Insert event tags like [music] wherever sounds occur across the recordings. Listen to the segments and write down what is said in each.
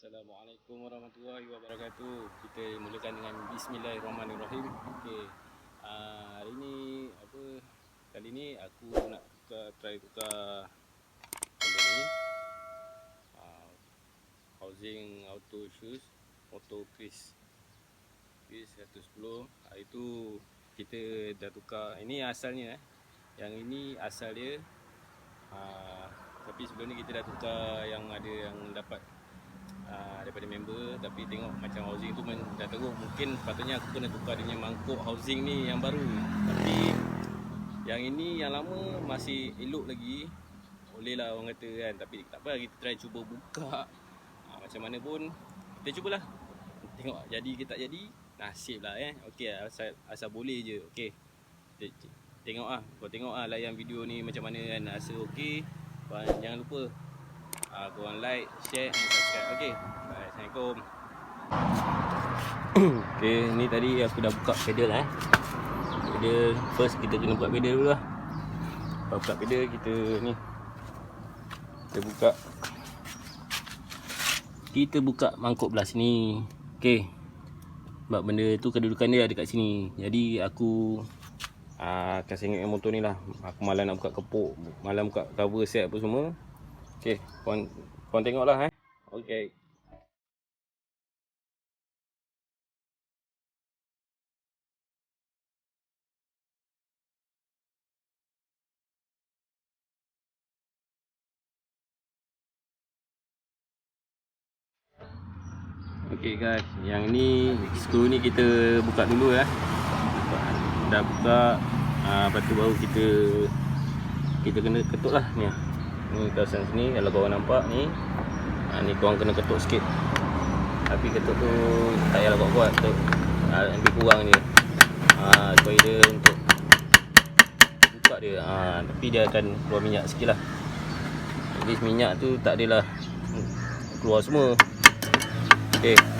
Assalamualaikum warahmatullahi wabarakatuh. Kita mulakan dengan bismillahirrahmanirrahim. Okey. Uh, hari ni apa kali ni aku nak tukar try tukar benda ni. Uh, housing auto shoes auto Chris. Chris 110. Hari tu kita dah tukar. Ini asalnya eh. Yang ini asal dia uh, tapi sebelum ni kita dah tukar yang ada yang dapat uh, daripada member tapi tengok macam housing tu men, dah teruk. Mungkin sepatutnya aku kena tukar dia mangkuk housing ni yang baru. Tapi yang ini yang lama masih elok lagi. Boleh lah orang kata kan tapi tak apa kita try cuba buka. Uh, macam mana pun kita cubalah tengok jadi ke tak jadi nasib lah eh. Okey asal, asal boleh je Kita- tengok ah kau tengok ah layan video ni macam mana kan rasa Korang jangan lupa uh, korang like, share and subscribe. Okey. Bye. Assalamualaikum. [coughs] Okey, ni tadi aku dah buka pedal eh. Pedal first kita kena buka pedal dulu lah. Lepas buka pedal kita ni kita buka kita buka mangkuk belah sini. Okey. Sebab benda tu kedudukan dia ada kat sini. Jadi aku Ah, akan sengit dengan motor ni lah Aku malam nak buka kepuk Malam buka cover set apa semua Okay Korang, korang tengok lah eh. Okay Okay guys. Yang ni Skru ni kita buka dulu ya dah buka uh, lepas tu baru kita kita kena ketuk lah ni ni kawasan sini kalau korang nampak ni uh, ni korang kena ketuk sikit. Tapi ketuk tu tak payah kuat-kuat tu uh, lebih kurang ni uh, supaya dia untuk buka dia. Uh, tapi dia akan keluar minyak sikit lah. Jadi minyak tu tak adalah keluar semua. Ok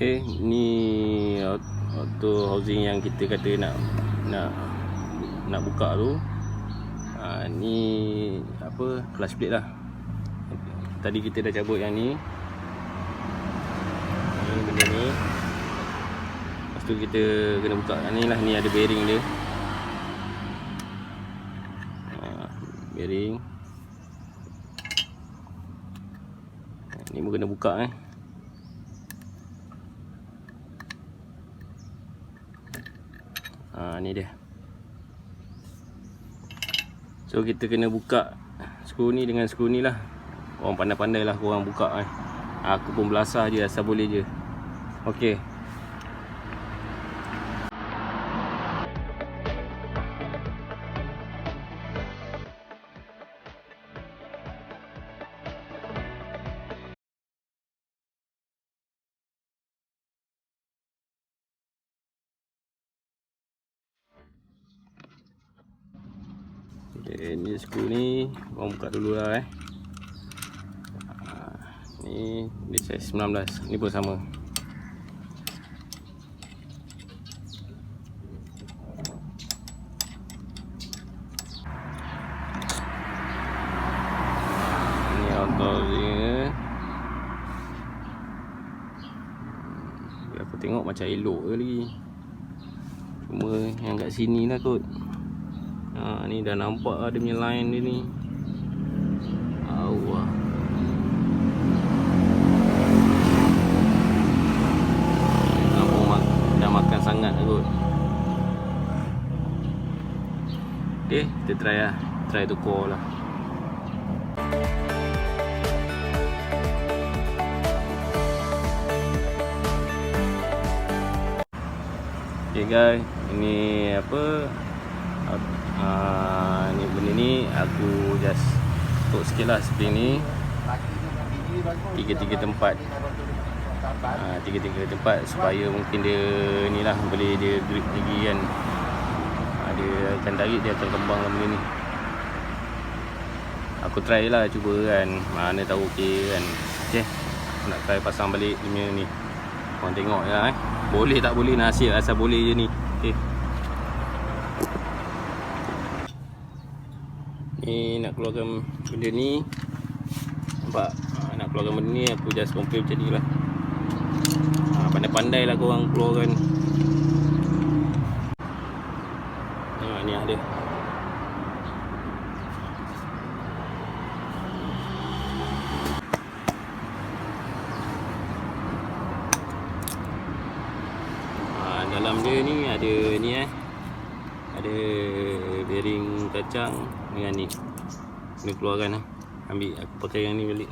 Okay, ni aut- auto housing yang kita kata nak nak nak buka tu. Ha, ni apa clutch plate lah. Tadi kita dah cabut yang ni. Ni benda ni. Lepas tu kita kena buka yang ni lah. Ni ada bearing dia. Ha, bearing. Ni pun kena buka eh. Ha ni dia. So kita kena buka skru ni dengan skru ni lah. Orang pandai-pandai lah korang buka eh. Aku pun belasah je asal boleh je. Okey. Okay, ni skru ni korang buka dulu lah eh. Ha, ni ni saiz 19. Ni pun sama. Ni auto dia. Aku tengok macam elok je lagi. Cuma yang kat sini lah kot. Ha, ni dah nampak lah dia punya line dia ni. Allah. Sangat lah kot. Okay, kita try lah. Try tukar lah. Okay guys, ini apa uh, ni benda ni aku just tuk sikit lah spring ni. Tiga-tiga tempat. Uh, tiga-tiga tempat supaya mungkin dia ni lah boleh dia grip lagi kan. Uh, dia akan tarik dia akan kembang lah benda ni. Aku try lah cuba kan. Mana tahu okey kan. Okay aku nak try pasang balik punya ni. Korang tengok lah eh. Boleh tak boleh nasib asal boleh je ni. Okey. Ni nak keluarkan benda ni. Nampak? Ha, nak keluarkan benda ni aku just compare macam ni lah. Ha, pandai-pandai lah korang keluarkan. Ha, ni ada. Ha, dalam dia ni ada ni eh. Ada bearing kacang dengan ni. Ni keluarkan eh. Ambil aku pakai yang ni balik.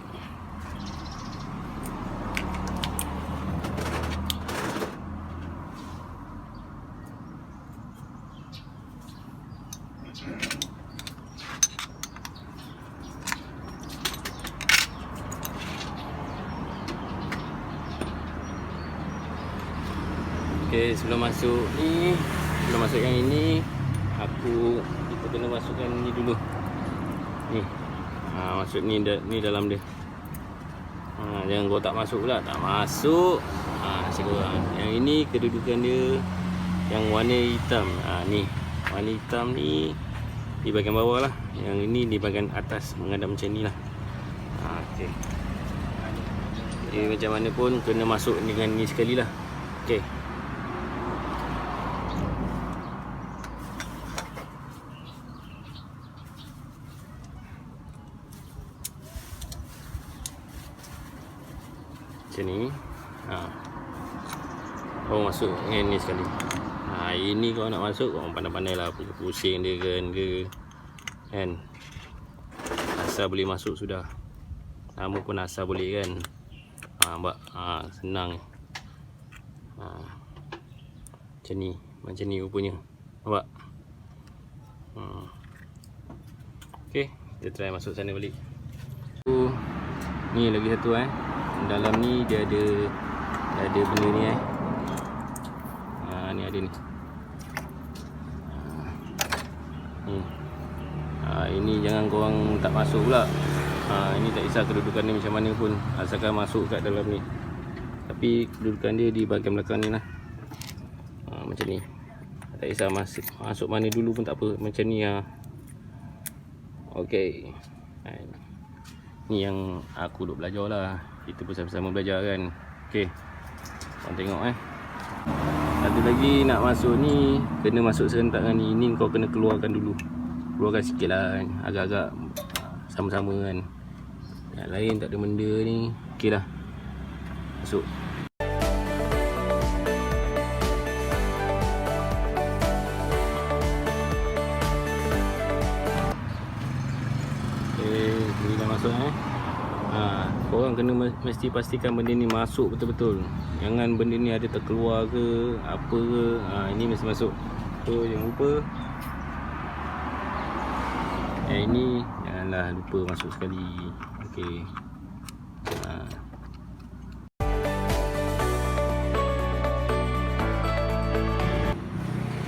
Okey, sebelum masuk ni, sebelum masuk yang ini, aku kena masukkan ni dulu. Ni. Ha, masuk ni ni dalam dia. Ha, jangan kau tak masuk pula, tak masuk. Ha, sekarang. Yang ini kedudukan dia yang warna hitam. Ha, ni. Warna hitam ni di bahagian bawah lah. Yang ini di bahagian atas menghadap macam ni lah. Ha, okey. Jadi macam mana pun kena masuk dengan ni sekali lah. Okey. Macam ni. Ha. Kau masuk dengan ni sekali. Ha, Ini kau nak masuk Kau pandai-pandai lah. Pusing dia kan ke. Kan? Asal boleh masuk sudah. Nama pun asal boleh kan? Ha, Nampak? Ha, Senang ha. Macam ni. Macam ni rupanya. Nampak? Hmm. Okay Kita try masuk sana balik. Ni lagi satu eh dalam ni dia ada dia ada benda ni eh. Ha, ni ada ni. Ha, ni ha, ini jangan korang tak masuk pula. Ha, ini tak kisah kedudukan dia macam mana pun asalkan masuk kat dalam ni. Tapi kedudukan dia di bahagian belakang ni lah. Ha, macam ni. Tak kisah masuk, masuk mana dulu pun tak apa. Macam ni lah ok ni yang aku duk belajar lah kita pun sama-sama belajar kan. Ok korang tengok eh. Satu lagi nak masuk ni kena masuk serentak dengan ni. Ni kau kena keluarkan dulu. Keluarkan sikit lah kan. Agak-agak sama-sama kan. Yang lain tak ada benda ni. Ok dah masuk korang kena me- mesti pastikan benda ni masuk betul-betul. Jangan benda ni ada terkeluar ke, apa ke. Ha, ini mesti masuk. So, jangan lupa. Yang ini janganlah lupa masuk sekali. Okey. Ha.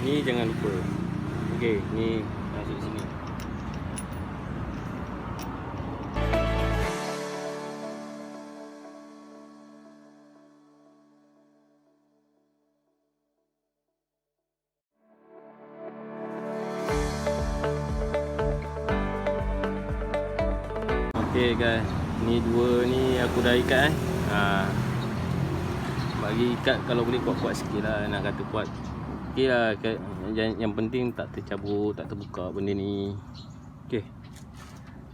Ni jangan lupa. Okey, ni masuk sini. Okey guys, ni dua ni aku dah ikat eh. Ha. Bagi ikat kalau boleh kuat-kuat sikit lah nak kata kuat. Okey lah, yang, yang penting tak tercabut, tak terbuka benda ni. Okey.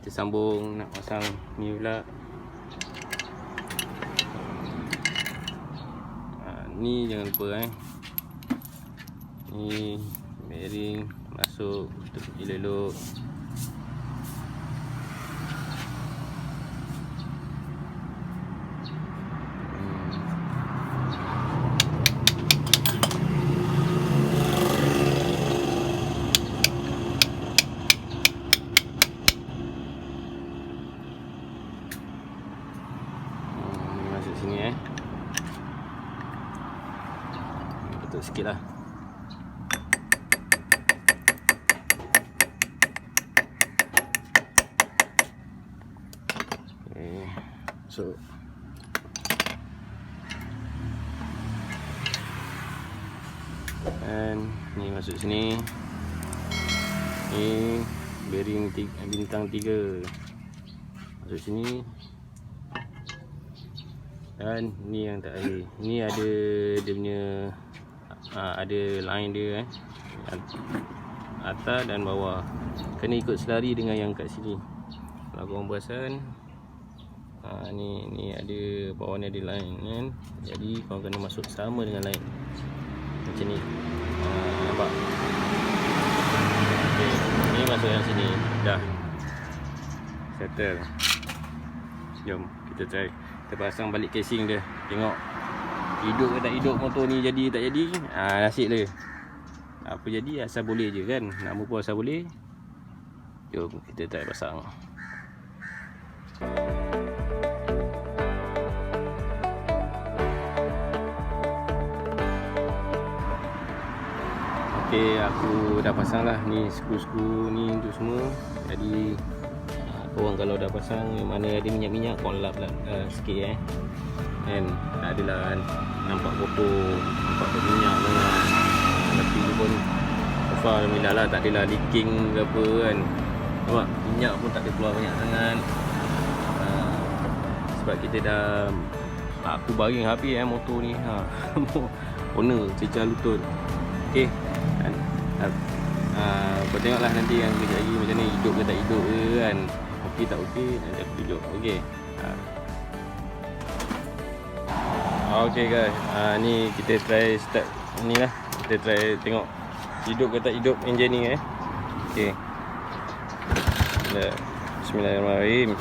Kita sambung nak pasang ni pula. Ha, ni jangan lupa eh. Ni bearing masuk tepi elok. Hmm, ni masuk sini eh. Betul sikit lah. Okay. So Dan ni masuk sini. Ni bearing tiga, bintang 3. Masuk sini. Dan ni yang tak air. Ni ada dia punya ha, ada line dia eh. Atas dan bawah. Kena ikut selari dengan yang kat sini. Kalau korang perasan ha, ni ni ada bawah ni ada line kan. Jadi korang kena masuk sama dengan line. Macam ni. Ha, nampak? Okay. Ni masuk yang sini. Dah. Settle. Jom kita try. Kita pasang balik casing dia Tengok Hidup ke tak hidup motor ni jadi tak jadi ha, Nasib dia. Apa jadi asal boleh je kan. Nama pun asal boleh. Jom kita try pasang. Okay aku dah pasang lah Ni skru-skru ni untuk semua. Jadi korang kalau dah pasang mana ada minyak-minyak korang lap lah uh, sikit eh kan? Tak adalah kan? Nampak kotor nampak berminyak sangat. Tapi tu pun so far Alhamdulillah lah tak adalah leaking ke apa kan? Nampak? Minyak pun tak ada keluar banyak sangat. Uh, sebab kita dah aku baring habis eh motor ni. Ha [laughs] owner cecah lutut. Ok kan? Uh, kau tengoklah nanti yang kejap lagi macam ni hidup ke tak hidup ke kan? Okey tak okey nanti aku tunjuk. Okey? Ha. Okey guys. Ha, ni kita try start ni lah. Kita try tengok hidup ke tak hidup enjin ni eh. Okey Bismillahirrahmanirrahim.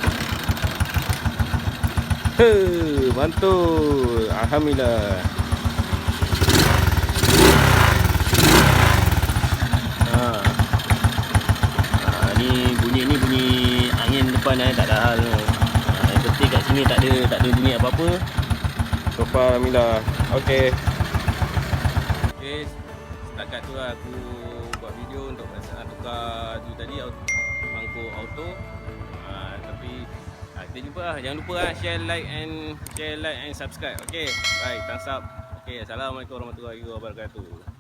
Hei, mantul. Alhamdulillah. Depan eh. Tak ada hal. Ha, penting kat sini tak ada tak ada bunyi apa-apa so far alhamdulillah okey. Okey setakat tu lah aku buat video untuk pasal tukar tu tadi bangku auto. Ha, tapi ha, kita jumpa lah. Jangan lupa lah share like and share like and subscribe. Okey bye thumbs up. Okey assalamualaikum warahmatullahi wabarakatuh